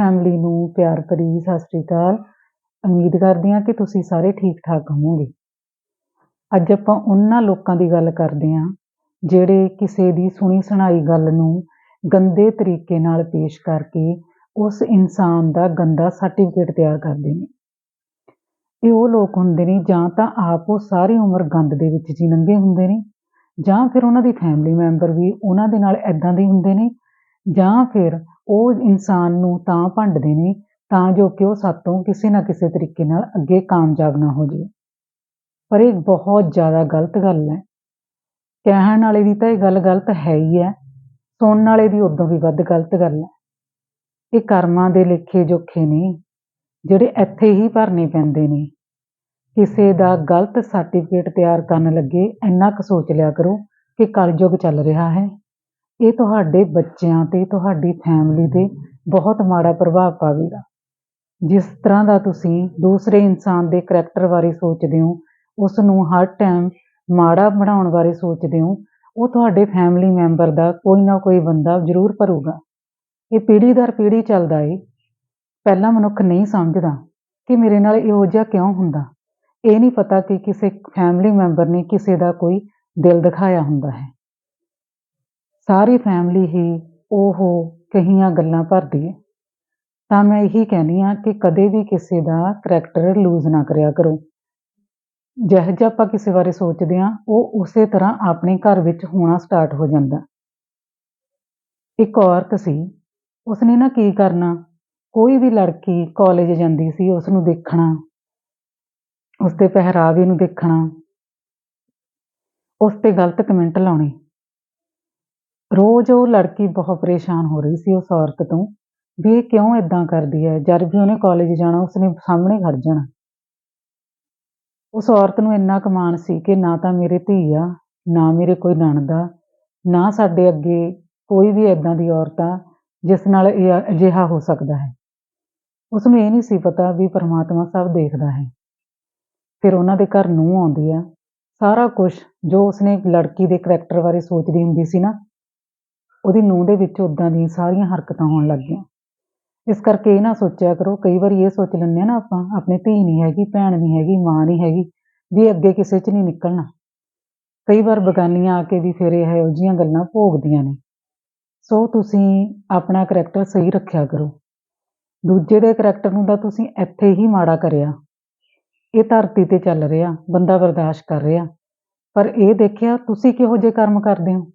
Family ਨੂੰ ਪਿਆਰ ਭਰੀ ਸਤਿ ਸ੍ਰੀ ਅਕਾਲ। ਉਮੀਦ ਕਰਦੇ ਹਾਂ ਕਿ ਤੁਸੀਂ ਸਾਰੇ ਠੀਕ ਠਾਕ ਹੋਵੋਗੇ। ਅੱਜ ਆਪਾਂ ਉਹਨਾਂ ਲੋਕਾਂ ਦੀ ਗੱਲ ਕਰਦੇ ਹਾਂ, ਜਿਹੜੇ ਕਿਸੇ ਦੀ ਸੁਣੀ ਸੁਣਾਈ ਗੱਲ ਨੂੰ ਗੰਦੇ ਤਰੀਕੇ ਨਾਲ ਪੇਸ਼ ਕਰਕੇ ਉਸ ਇਨਸਾਨ ਦਾ ਗੰਦਾ ਸਰਟੀਫਿਕੇਟ ਤਿਆਰ ਕਰਦੇ ਨੇ। ਇਹ ਉਹ ਲੋਕ ਹੁੰਦੇ ਨੇ, ਜਾਂ ਤਾਂ ਆਪ ਉਹ ਸਾਰੀ ਉਮਰ ਗੰਦ ਦੇ ਵਿੱਚ ਜੀ ਲੰਘੇ ਹੁੰਦੇ ਨੇ, ਜਾਂ ਫਿਰ ਉਹਨਾਂ ਦੀ ਫੈਮਿਲੀ ਮੈਂਬਰ ਵੀ ਉਹਨਾਂ ਦੇ ਨਾਲ ਐਦਾਂ ਦੇ ਹੁੰਦੇ ਨੇ ਜਾਂ ਫਿਰ ਉਹ ਇਨਸਾਨ ਨੂੰ ਤਾਂ ਭੰਡਦੇ ਨੇ ਤਾਂ ਜੋ ਕਿ ਉਹ ਸਾਤੋਂ ਕਿਸੇ ਨਾ ਕਿਸੇ ਤਰੀਕੇ ਨਾਲ ਅੱਗੇ ਕਾਮਯਾਬ ਨਾ ਹੋ ਜਾਵੇ। ਪਰ ਇਹ ਬਹੁਤ ਜ਼ਿਆਦਾ ਗਲਤ ਗੱਲ ਹੈ। ਕਹਿਣ ਵਾਲੇ ਦੀ ਤਾਂ ਇਹ ਗੱਲ ਗਲਤ ਹੈ ਹੀ ਹੈ। ਸੁਣਨ ਵਾਲੇ ਦੀ ਉਦੋਂ ਵੀ ਵੱਧ ਗਲਤ ਗੱਲ ਹੈ। ਇਹ ਕਰਮਾਂ ਦੇ ਲੇਖੇ ਜੋਖੇ ਨੇ, ਜਿਹੜੇ ਇੱਥੇ ਹੀ ਭਰਨੇ ਪੈਂਦੇ ਨੇ। ਕਿਸੇ ਦਾ ਗਲਤ ਸਰਟੀਫਿਕੇਟ ਤਿਆਰ ਕਰਨ ਲੱਗੇ ਇੰਨਾ ਕੁ ਸੋਚ ਲਿਆ ਕਰੋ ਕਿ ਕਲਯੁਗ ਚੱਲ ਰਿਹਾ ਹੈ। ਇਹ ਤੁਹਾਡੇ ਬੱਚਿਆਂ ਤੇ, ਤੁਹਾਡੀ ਫੈਮਿਲੀ ਦੇ ਬਹੁਤ ਮਾੜਾ ਪ੍ਰਭਾਵ ਪਾਵੇਗਾ। ਜਿਸ ਤਰ੍ਹਾਂ ਦਾ ਤੁਸੀਂ ਦੂਸਰੇ ਇਨਸਾਨ ਦੇ ਕਰੈਕਟਰ ਬਾਰੇ ਸੋਚਦੇ ਹੋ ਉਸ ਨੂੰ ਹਰ ਟਾਈਮ ਮਾੜਾ ਬਣਾਉਣ ਬਾਰੇ ਸੋਚਦੇ ਹੋ, ਉਹ ਤੁਹਾਡੇ ਫੈਮਿਲੀ ਮੈਂਬਰ ਦਾ ਕੋਈ ਨਾ ਕੋਈ ਬੰਦਾ ਜ਼ਰੂਰ ਭਰੂਗਾ। ਇਹ ਪੀੜ੍ਹੀ ਦਰ ਪੀੜ੍ਹੀ ਚੱਲਦਾ ਏ। ਪਹਿਲਾਂ ਮਨੁੱਖ ਨਹੀਂ ਸਮਝਦਾ ਕਿ ਮੇਰੇ ਨਾਲ ਇਹੋ ਜਿਹਾ ਕਿਉਂ ਹੁੰਦਾ। ਇਹ ਨਹੀਂ ਪਤਾ ਕਿ ਕਿਸੇ ਫੈਮਿਲੀ ਮੈਂਬਰ ਨੇ ਕਿਸੇ ਦਾ ਕੋਈ ਦਿਲ ਦਿਖਾਇਆ ਹੁੰਦਾ ਹੈ। ਸਾਰੀ ਫੈਮਿਲੀ ਹੀ ਉਹ ਕਹੀਆਂ ਗੱਲਾਂ ਭਰਦੀ ਹੈ ਤਾਂ ਮੈਂ ਇਹੀ ਕਹਿੰਦੀ ਹਾਂ ਕਿ ਕਦੇ ਵੀ ਕਿਸੇ ਦਾ ਕਰੈਕਟਰ ਲੂਜ਼ ਨਾ ਕਰਿਆ ਕਰੋ। ਜਿਹੋ ਜਿਹਾ ਆਪਾਂ ਕਿਸੇ ਬਾਰੇ ਸੋਚਦੇ ਹਾਂ ਉਹ ਉਸੇ ਤਰ੍ਹਾਂ ਆਪਣੇ ਘਰ ਵਿੱਚ ਹੋਣਾ ਸਟਾਰਟ ਹੋ ਜਾਂਦਾ। ਇੱਕ ਔਰਤ ਸੀ, ਉਸਨੇ ਨਾ ਕੀ ਕਰਨਾ? ਕੋਈ ਵੀ ਲੜਕੀ ਕਾਲਜ ਜਾਂਦੀ ਸੀ ਉਸ ਨੂੰ ਦੇਖਣਾ। ਉਸ ਦੇ ਪਹਿਰਾਵੇ ਨੂੰ ਦੇਖਣਾ। ਉਸ ਤੇ ਗਲਤ ਕਮੈਂਟ ਲਾਉਣੇ। ਰੋਜ਼ ਉਹ ਲੜਕੀ ਬਹੁਤ ਪਰੇਸ਼ਾਨ ਹੋ ਰਹੀ ਸੀ ਉਸ ਔਰਤ ਤੋਂ। ਵੀ ਇਹ ਕਿਉਂ ਇਦਾਂ ਕਰਦੀ ਹੈ? ਜਦ ਵੀ ਉਹਨੇ ਕਾਲਜ ਜਾਣਾ, ਉਸਨੇ ਸਾਹਮਣੇ ਖੜ ਜਾਣਾ। ਉਸ ਔਰਤ ਨੂੰ ਇੰਨਾ ਕਮਾਨ ਸੀ ਕਿ ਨਾ ਤਾਂ ਮੇਰੇ ਧੀ ਆ, ਨਾ ਮੇਰੇ ਕੋਈ ਨਣਦ ਆ, ਨਾ ਸਾਡੇ ਅੱਗੇ ਕੋਈ ਵੀ ਇਦਾਂ ਦੀ ਔਰਤ ਆ, ਜਿਸ ਨਾਲ ਇਹ ਅਜਿਹਾ ਹੋ ਸਕਦਾ ਹੈ। ਉਸ ਨੂੰ ਇਹ ਨਹੀਂ ਸੀ ਪਤਾ ਵੀ ਪਰਮਾਤਮਾ ਸਭ ਦੇਖਦਾ ਹੈ। ਫਿਰ ਉਹਨਾਂ ਦੇ ਘਰ ਨੂੰ ਆਉਂਦੀ ਆ। ਸਾਰਾ ਕੁਝ ਜੋ ਉਸਨੇ ਲੜਕੀ ਦੇ ਕਰੈਕਟਰ ਬਾਰੇ ਸੋਚਦੀ ਹੁੰਦੀ ਸੀ ਨਾ ਉਹਦੀ ਨੂੰਹ ਦੇ ਵਿੱਚ ਉਦਾਂ ਦੀਆਂ ਸਾਰੀਆਂ ਹਰਕਤਾਂ ਹੋਣ ਲੱਗ ਗਈਆਂ। ਇਸ ਕਰਕੇ ਇਹ ਨਾ ਸੋਚਿਆ ਕਰੋ, ਕਈ ਵਾਰੀ ਇਹ ਸੋਚ ਲੈਂਦੇ ਆ ਨਾ ਆਪਾਂ, ਆਪਣੀ ਧੀ ਨਹੀਂ ਹੈਗੀ, ਭੈਣ ਨਹੀਂ ਹੈਗੀ, ਮਾਂ ਨਹੀਂ ਹੈਗੀ, ਵੀ ਅੱਗੇ ਕਿਸੇ 'ਚ ਨਹੀਂ ਨਿਕਲਣਾ। ਕਈ ਵਾਰ ਬਗਾਨੀਆਂ ਆ ਕੇ ਵੀ ਫਿਰ ਇਹੋ ਜਿਹੀਆਂ ਗੱਲਾਂ ਭੋਗਦੀਆਂ ਨੇ। ਸੋ ਤੁਸੀਂ ਆਪਣਾ ਕਰੈਕਟਰ ਸਹੀ ਰੱਖਿਆ ਕਰੋ। ਦੂਜੇ ਦੇ ਕਰੈਕਟਰ ਨੂੰ ਤਾਂ ਤੁਸੀਂ ਇੱਥੇ ਹੀ ਮਾੜਾ ਕਰਿਆ। ਇਹ ਧਰਤੀ ਤੇ ਚੱਲ ਰਿਹਾ, ਬੰਦਾ ਬਰਦਾਸ਼ਤ ਕਰ ਰਿਹਾ। ਪਰ ਇਹ ਦੇਖਿਆ ਤੁਸੀਂ ਕਿਹੋ ਜਿਹੇ ਕਰਮ ਕਰਦੇ ਹੋ?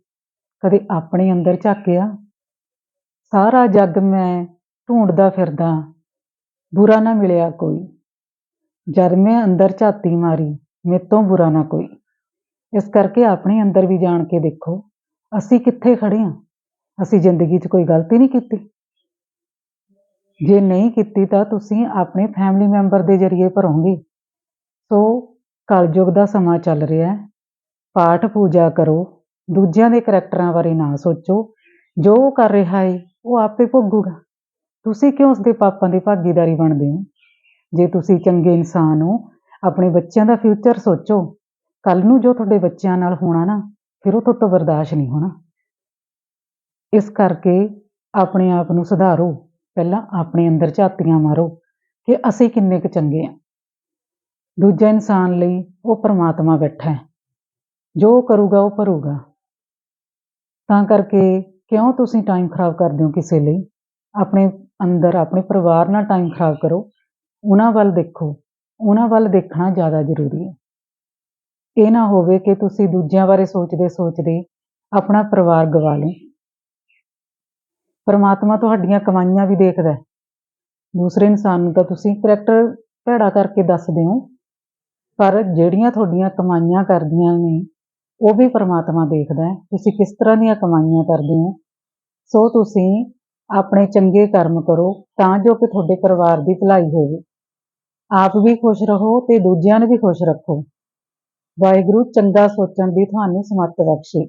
ਕਦੇ ਆਪਣੇ ਅੰਦਰ ਝਾਕਿਆ, ਸਾਰਾ ਜੱਗ ਮੈਂ ਢੂੰਡਦਾ ਫਿਰਦਾ, ਬੁਰਾ ਨਾ ਮਿਲਿਆ ਕੋਈ। ਜਦ ਮੈਂ ਅੰਦਰ ਝਾਤੀ ਮਾਰੀ ਮੇਤੋਂ ਬੁਰਾ ਨਾ ਕੋਈ। ਇਸ ਕਰਕੇ ਆਪਣੇ ਅੰਦਰ ਵੀ ਜਾਣ ਕੇ ਦੇਖੋ, ਅਸੀਂ ਕਿੱਥੇ ਖੜੇ ਹਾਂ ਅਸੀਂ ਜ਼ਿੰਦਗੀ 'ਚ ਕੋਈ ਗਲਤੀ ਨਹੀਂ ਕੀਤੀ? ਜੇ ਨਹੀਂ ਕੀਤੀ ਤਾਂ ਤੁਸੀਂ ਆਪਣੇ ਫੈਮਿਲੀ ਮੈਂਬਰ ਦੇ ਜ਼ਰੀਏ ਭਰੋਗੇ। ਸੋ, ਕਲਯੁਗ ਦਾ ਸਮਾਂ ਚੱਲ ਰਿਹਾ ਹੈ। ਪਾਠ ਪੂਜਾ ਕਰੋ। ਦੂਜਿਆਂ ਦੇ ਕਰੈਕਟਰਾਂ ਬਾਰੇ ਨਾ ਸੋਚੋ। ਜੋ ਉਹ ਕਰ ਰਿਹਾ ਹੈ ਉਹ ਆਪੇ ਭੋਗੂਗਾ। ਤੁਸੀਂ ਕਿਉਂ ਉਸਦੇ ਪਾਪਾਂ ਦੀ ਭਾਗੀਦਾਰੀ ਬਣਦੇ ਹੋ? ਜੇ ਤੁਸੀਂ ਚੰਗੇ ਇਨਸਾਨ ਹੋ, ਆਪਣੇ ਬੱਚਿਆਂ ਦਾ ਫਿਊਚਰ ਸੋਚੋ। ਕੱਲ ਨੂੰ ਜੋ ਤੁਹਾਡੇ ਬੱਚਿਆਂ ਨਾਲ ਹੋਣਾ ਨਾ, ਫਿਰ ਉਹ ਤੋਂ ਬਰਦਾਸ਼ਤ ਨਹੀਂ ਹੋਣਾ। ਇਸ ਕਰਕੇ ਆਪਣੇ ਆਪ ਨੂੰ ਸੁਧਾਰੋ। ਪਹਿਲਾਂ ਆਪਣੇ ਅੰਦਰ ਝਾਤੀਆਂ ਮਾਰੋ ਕਿ ਅਸੀਂ ਕਿੰਨੇ ਕੁ ਚੰਗੇ ਆ। ਦੂਜਾ ਇਨਸਾਨ ਲਈ ਉਹ ਪਰਮਾਤਮਾ ਬੈਠਾ ਹੈ ਜੋ ਕਰੂਗਾ, ਉਹ ਭਰੂਗਾ। ਤਾਂ ਕਰਕੇ ਕਿਉਂ ਤੁਸੀਂ ਟਾਈਮ ਖਰਾਬ ਕਰਦੇ ਹੋ ਕਿਸੇ ਲਈ? ਆਪਣੇ ਅੰਦਰ, ਆਪਣੇ ਪਰਿਵਾਰ ਨਾਲ ਟਾਈਮ ਖਰਾਬ ਕਰੋ। ਉਹਨਾਂ ਵੱਲ ਦੇਖੋ। ਉਹਨਾਂ ਵੱਲ ਦੇਖਣਾ ਜ਼ਿਆਦਾ ਜ਼ਰੂਰੀ ਹੈ। ਇਹ ਨਾ ਹੋਵੇ ਕਿ ਤੁਸੀਂ ਦੂਜਿਆਂ ਬਾਰੇ ਸੋਚਦੇ ਸੋਚਦੇ ਆਪਣਾ ਪਰਿਵਾਰ ਗਵਾ ਲਓ। ਪਰਮਾਤਮਾ ਤੁਹਾਡੀਆਂ ਕਮਾਈਆਂ ਵੀ ਦੇਖਦਾ ਹੈ। ਦੂਸਰੇ ਇਨਸਾਨ ਨੂੰ ਤਾਂ ਤੁਸੀਂ ਕਰੈਕਟਰ ਭੈੜਾ ਕਰਕੇ ਦੱਸਦੇ ਹੋ। ਪਰ ਜਿਹੜੀਆਂ ਤੁਹਾਡੀਆਂ ਕਮਾਈਆਂ ਕਰਦੀਆਂ ਨੇ ਉਹ ਵੀ ਪਰਮਾਤਮਾ ਦੇਖਦਾ ਹੈ, ਤੁਸੀਂ ਕਿਸ ਤਰ੍ਹਾਂ ਦੀਆਂ ਕਮਾਈਆਂ ਕਰਦੇ ਹੋ? ਸੋ ਤੁਸੀਂ ਆਪਣੇ ਚੰਗੇ ਕਰਮ ਕਰੋ ਤਾਂ ਜੋ ਕਿ ਤੁਹਾਡੇ ਪਰਿਵਾਰ ਦੀ ਭਲਾਈ ਹੋਵੇ। ਆਪ ਵੀ ਖੁਸ਼ ਰਹੋ ਤੇ ਦੂਜਿਆਂ ਨੂੰ ਵੀ ਖੁਸ਼ ਰੱਖੋ। ਵਾਹਿਗੁਰੂ, ਚੰਗਾ ਸੋਚਣ ਦੀ ਤੁਹਾਨੂੰ ਸਮਰੱਥ ਬਖਸ਼ੇ।